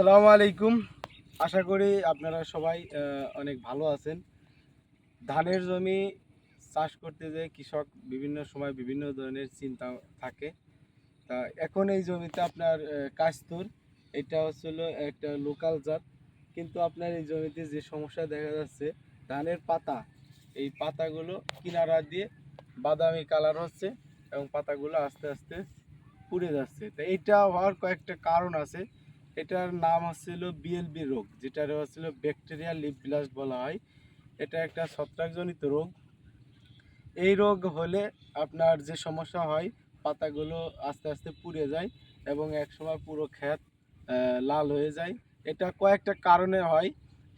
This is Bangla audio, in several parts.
আসসালামু আলাইকুম। আশা করি আপনারা সবাই অনেক ভালো আছেন। ধানের জমি চাষ করতে যে কৃষক বিভিন্ন সময় বিভিন্ন ধরনের চিন্তা থাকে। তা এখন এই জমিতে আপনার কাস্তুর, এটা হচ্ছিল একটা লোকাল জাত। কিন্তু আপনার এই জমিতে যে সমস্যা দেখা যাচ্ছে, ধানের পাতা, এই পাতাগুলো কিনারা দিয়ে বাদামি কালার হচ্ছে এবং পাতাগুলো আস্তে আস্তে পুড়ে যাচ্ছে। তো এইটা হওয়ার কয়েকটা কারণ আছে। এটার নাম হচ্ছিল বিএলবি রোগ, যেটা হচ্ছিল ব্যাকটেরিয়া লিপ ব্লাস্ট বলা হয়। এটা একটা ছত্রাকজনিত রোগ। এই রোগ হলে আপনার যে সমস্যা হয়, পাতাগুলো আস্তে আস্তে পুড়ে যায় এবং একসময় পুরো ক্ষেত লাল হয়ে যায়। এটা কয়েকটা কারণে হয়।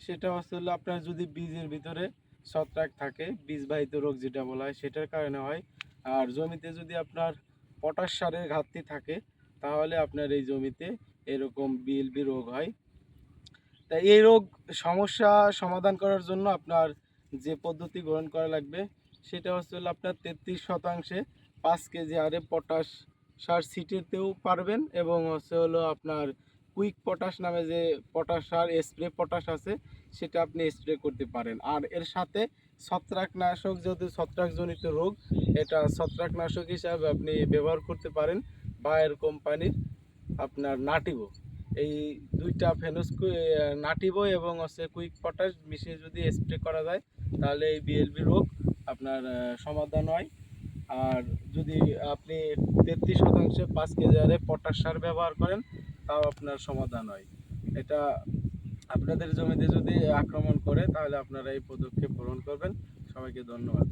সেটা হচ্ছিল আপনার যদি বীজের ভিতরে ছত্রাক থাকে, বীজবাহিত রোগ যেটা বলা হয়, সেটার কারণে হয়। আর জমিতে যদি আপনার পটাশ সারের ঘাটতি থাকে, তাহলে আপনার এই জমিতে এরকম বিএলবি রোগ হয়। তা এই রোগ সমস্যা সমাধান করার জন্য আপনার যে পদ্ধতি গ্রহণ করা লাগবে, সেটা হচ্ছে হলো আপনার তেত্রিশ শতাংশে পাঁচ কেজি আরে পটাশ সার ছিটেতেও পারবেন এবং হচ্ছে হলো আপনার কুইক পটাশ নামে যে পটাশ সার, স্প্রে পটাশ আছে, সেটা আপনি স্প্রে করতে পারেন। আর এর সাথে ছত্রাকনাশক যেহেতু ছত্রাকজনিত রোগ, এটা ছত্রাকনাশক হিসাবে আপনি ব্যবহার করতে পারেন বায়ের কোম্পানির। আপনার নাটিবো এই দুইটা ফেনস নাটিবো এবং হচ্ছে কুইক পটাশ মিশিয়ে যদি স্প্রে করা যায়, তাহলে এই বিএলবি রোগ আপনার সমাধান হয়। আর যদি আপনি তেত্রিশ শতাংশে পাঁচ কেজি হারে পটাশ সার ব্যবহার করেন, তাও আপনার সমাধান হয়। এটা আপনাদের জমিতে যদি আক্রমণ করে, তাহলে আপনারা এই পদক্ষেপ গ্রহণ করবেন। সবাইকে ধন্যবাদ।